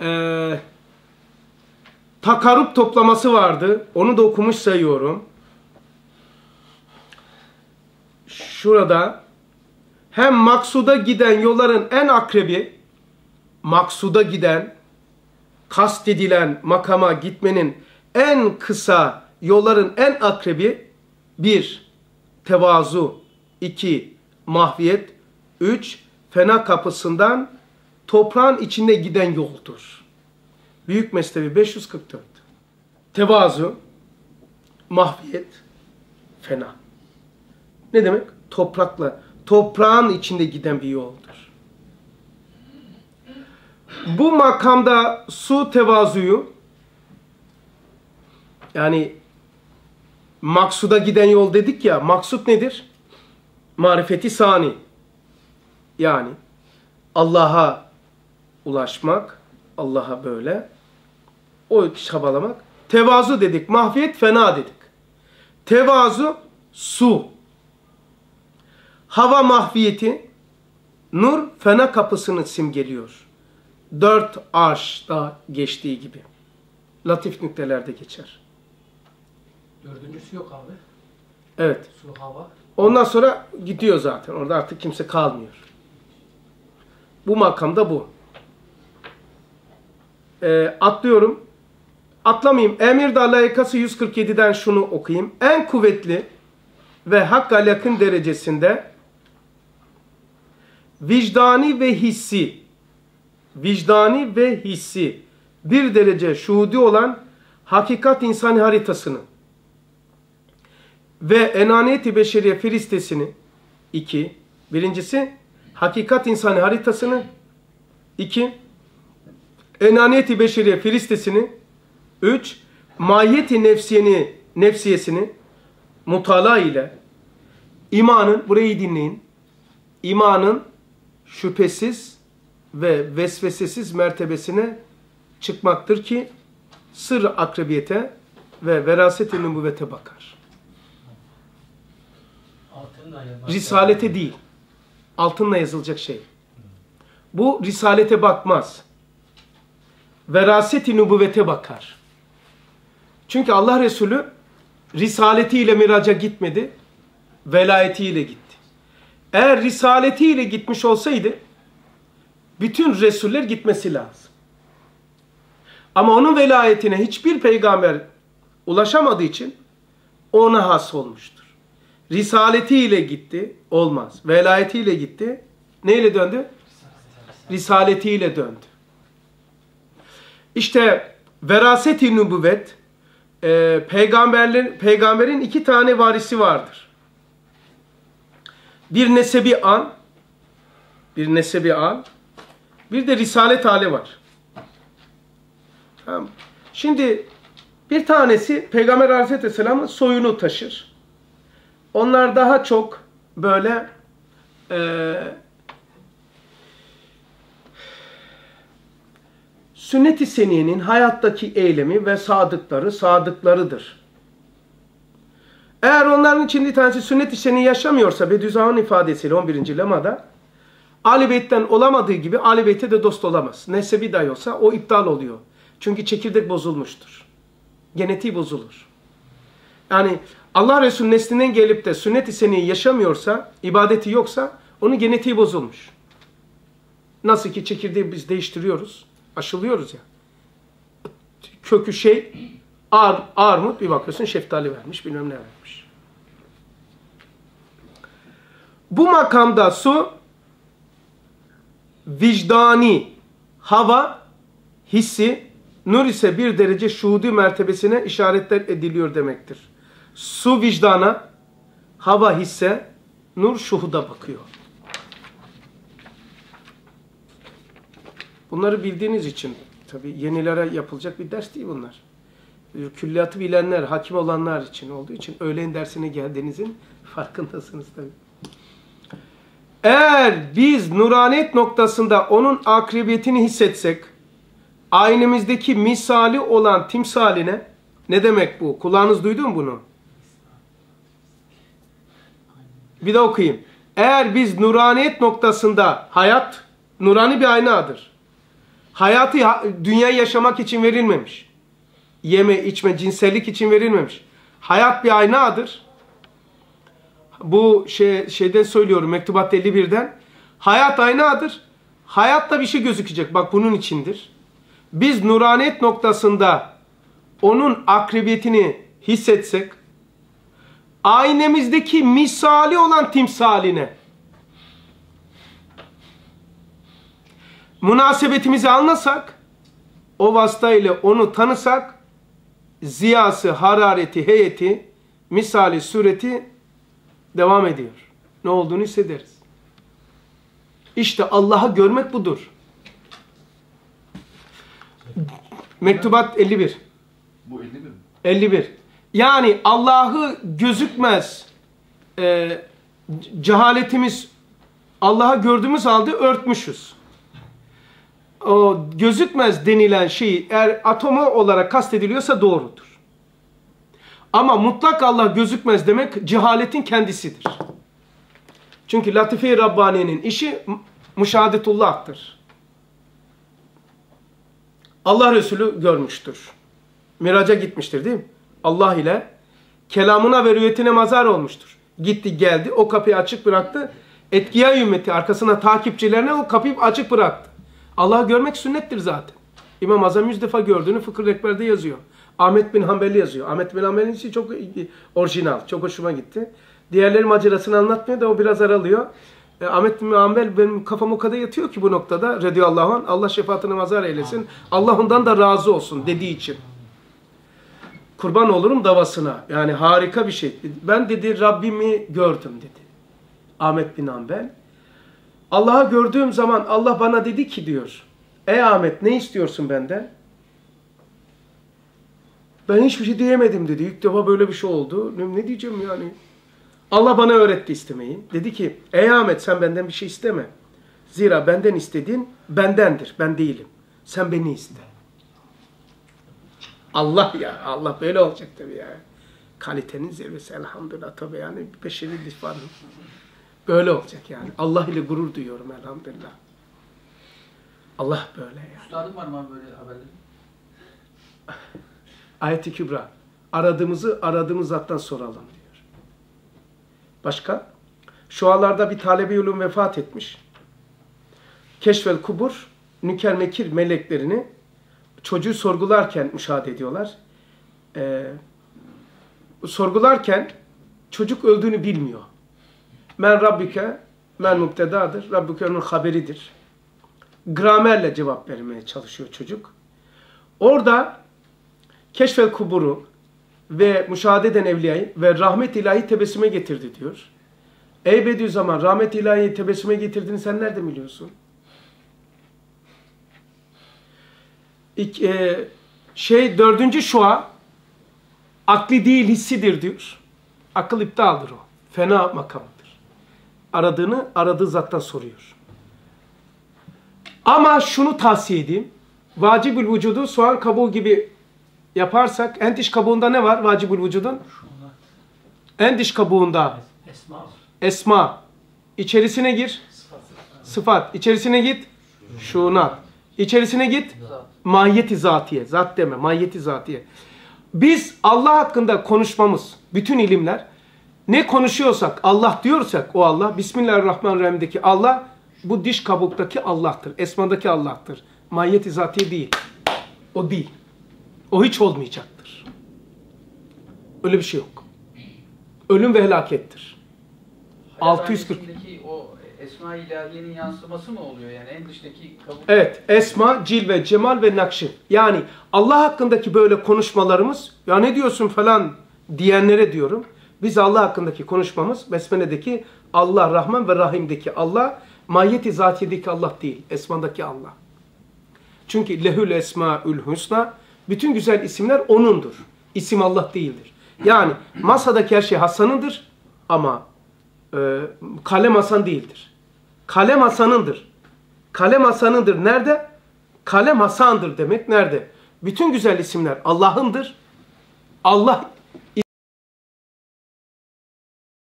e, takarrup toplaması vardı. Onu da okumuş sayıyorum. Şurada hem maksuda giden yolların en akrebi maksuda giden kastedilen makama gitmenin en kısa yolların en akrebi bir tevazu, iki mahviyet, üç fena kapısından toprağın içinde giden yoldur. Büyük Mesnevi 544. Tevazu, mahviyet, fena. Ne demek? Toprakla, toprağın içinde giden bir yoldur. Bu makamda su tevazuyu yani maksuda giden yol dedik ya, maksut nedir? Marifeti sani. Yani Allah'a ulaşmak, Allah'a böyle o çabalamak. Tevazu dedik, mahfiyet fena dedik. Tevazu su. Hava mahfiyeti nur fena kapısını simgeliyor. Dört arşta geçtiği gibi. Latif nüktelerde geçer. Dördüncüsü yok abi. Evet. Su, hava. Ondan sonra gidiyor zaten. Orada artık kimse kalmıyor. Bu makamda bu. Ee, atlıyorum. Atlamayayım. Emir Dalayakası 147'den şunu okuyayım. En kuvvetli ve hakka yakın derecesinde vicdani ve hissi vicdani ve hissi bir derece şuhudi olan hakikat insani haritasını ve enaniyeti beşeriye firistesini iki, birincisi hakikat insani haritasını iki, enaniyeti beşeriye firistesini üç, mahiyeti nefsiyeni, nefsiyesini mutala ile imanın, burayı dinleyin, imanın şüphesiz ve vesvesesiz mertebesine çıkmaktır ki sır akrebiyete ve veraset-i nübüvvete bakar. Risalete değil. Altınla yazılacak şey. Bu risalete bakmaz. Veraset-i nübüvvete bakar. Çünkü Allah Resulü risaletiyle miraca gitmedi, velayetiyle gitti. Eğer risaletiyle gitmiş olsaydı, bütün Resuller gitmesi lazım. Ama onun velayetine hiçbir peygamber ulaşamadığı için ona has olmuştur. Risaletiyle gitti, olmaz. Velayetiyle gitti, neyle döndü? Risaletiyle döndü. İşte veraset-i nübüvvet, e, peygamberlerin, peygamberin iki tane varisi vardır. Bir nesebi an, bir nesebi an, bir de risalet hali var. Tamam. Şimdi bir tanesi Peygamber Aleyhisselam'ın soyunu taşır. Onlar daha çok böyle e, sünnet-i seniyenin hayattaki eylemi ve sadıkları sadıklarıdır. Eğer onların içinde bir tanesi sünnet-i seniye yaşamıyorsa Bediüzzaman'ın ifadesiyle 11. lemada Ali Beyt'ten olamadığı gibi Ali Beyt'e de dost olamaz. Nesebi dahi olsa o iptal oluyor. Çünkü çekirdek bozulmuştur. Genetiği bozulur. Yani Allah Resulü neslinden gelip de sünnet-i seniye yaşamıyorsa, ibadeti yoksa onun genetiği bozulmuş. Nasıl ki çekirdeği biz değiştiriyoruz, aşılıyoruz ya. Kökü şey, ar, armut bir bakıyorsun şeftali vermiş, bilmem ne vermiş. Bu makamda su, vicdani, hava, hissi, nur ise bir derece şuhudi mertebesine işaretler ediliyor demektir. Su vicdana, hava hisse, nur şuhuda bakıyor. Bunları bildiğiniz için tabi yenilere yapılacak bir ders değil bunlar. Külliyatı bilenler, hakim olanlar için olduğu için öğlen dersine geldiğinizin farkındasınız tabi. Eğer biz nuranet noktasında onun akribiyetini hissetsek, aynımızdaki misali olan timsaline, ne demek bu? Kulağınız duydu mu bunu? Bir de okuyayım. Eğer biz nuraniyet noktasında hayat, nurani bir aynadır. Hayatı dünyayı yaşamak için verilmemiş. Yeme, içme, cinsellik için verilmemiş. Hayat bir aynadır. Bu şey, şeyden söylüyorum Mektubat 51'den. Hayat aynadır. Hayatta bir şey gözükecek. Bak bunun içindir. Biz nuraniyet noktasında onun akribiyetini hissetsek, aynemizdeki misali olan timsaline, münasebetimizi anlasak, o vasıtayla onu tanısak, ziyası, harareti, heyeti, misali, sureti devam ediyor. Ne olduğunu hissederiz. İşte Allah'ı görmek budur. Mektubat 51. Bu 51 mi? 51. Yani Allah'ı gözükmez e, cehaletimiz Allah'ı gördüğümüz halde örtmüşüz. O gözükmez denilen şey eğer atomu olarak kastediliyorsa doğrudur. Ama mutlak Allah gözükmez demek cehaletin kendisidir. Çünkü Latife-i Rabbani'nin işi müşahedetullah'tır. Allah Resulü görmüştür. Miraca gitmiştir değil mi? Allah ile kelamına ve rüyetine mazar olmuştur. Gitti geldi o kapıyı açık bıraktı. Etkiya ümmeti arkasına takipçilerine o kapıyı açık bıraktı. Allah'ı görmek sünnettir zaten. İmam Azam yüz defa gördüğünü Fıkıh Ekber'de yazıyor. Ahmet bin Hanbeli yazıyor. Ahmet bin Hanbeli'nin işi çok orijinal. Çok hoşuma gitti. Diğerleri macerasını anlatmıyor da o biraz aralıyor. E, Ahmet bin Hanbel benim kafam o kadar yatıyor ki bu noktada. Radiyallahu anh. Allah şefaatine mazar eylesin. Allah ondan da razı olsun dediği için. Kurban olurum davasına. Yani harika bir şey. Ben dedi Rabbimi gördüm dedi. Ahmet bin Hanbel. Allah'ı gördüğüm zaman Allah bana dedi ki diyor. Ey Ahmet ne istiyorsun benden? Ben hiçbir şey diyemedim dedi. İlk defa böyle bir şey oldu. Ne, diyeceğim yani? Allah bana öğretti istemeyi. Dedi ki ey Ahmet sen benden bir şey isteme. Zira benden istediğin bendendir. Ben değilim. Sen beni iste. Allah ya. Allah böyle olacak tabii ya. Kalitenin zirvesi elhamdülillah tabii yani beşeri lifanı. Böyle olacak yani. Allah ile gurur duyuyorum elhamdülillah. Allah böyle yani. Üstadın var mı böyle haberleri? Ayet-i Kübra. Aradığımızı aradığımız zattan soralım diyor. Başka? Şualarda bir talebi ulum vefat etmiş. Keşfel kubur, nüker mekir meleklerini çocuğu sorgularken müşahede ediyorlar. Ee, sorgularken çocuk öldüğünü bilmiyor. Men Rabbike, men mubtedadır. Rabbike onun haberidir. Gramerle cevap vermeye çalışıyor çocuk. Orada keşfel kuburu ve müşahede eden evliyayı ve rahmet ilahi tebessüme getirdi diyor. Ey Bediüzzaman rahmet ilahi tebessüme getirdiğini sen nerede biliyorsun? İk, e, şey dördüncü şua akli değil hissidir diyor. Akıl iptaldır o. Fena makamıdır. Aradığını aradığı zattan soruyor. Ama şunu tavsiye edeyim. Vacibül vücudu soğan kabuğu gibi yaparsak en dış kabuğunda ne var vacibül vücudun? En dış kabuğunda Esma. esma. İçerisine gir. Sıfat. İçerisine git. Şunat. İçerisine git. Mahiyeti zatiye. Zat deme. Mahiyeti zatiye. Biz Allah hakkında konuşmamız, bütün ilimler ne konuşuyorsak, Allah diyorsak o Allah, Bismillahirrahmanirrahim'deki Allah, bu diş kabuktaki Allah'tır. Esmadaki Allah'tır. Mahiyeti zatiye değil. O değil. O hiç olmayacaktır. Öyle bir şey yok. Ölüm ve helakettir. 640. Hayat o esma ilahiyenin yansıması mı oluyor yani en dıştaki kabul? Evet, esma, cilve, cemal ve nakşi. Yani Allah hakkındaki böyle konuşmalarımız, ya ne diyorsun falan diyenlere diyorum. Biz Allah hakkındaki konuşmamız, Besmele'deki Allah, Rahman ve Rahim'deki Allah, mahiyeti zatiyedeki Allah değil, esmadaki Allah. Çünkü lehül esmaül husna, bütün güzel isimler O'nundur. İsim Allah değildir. Yani masadaki her şey Hasan'ındır ama e, kalem Hasan değildir. Kalem Hasan'ındır. Kalem Hasan'ındır. Nerede? Kalem Hasan'dır demek nerede? Bütün güzel isimler Allah'ındır. Allah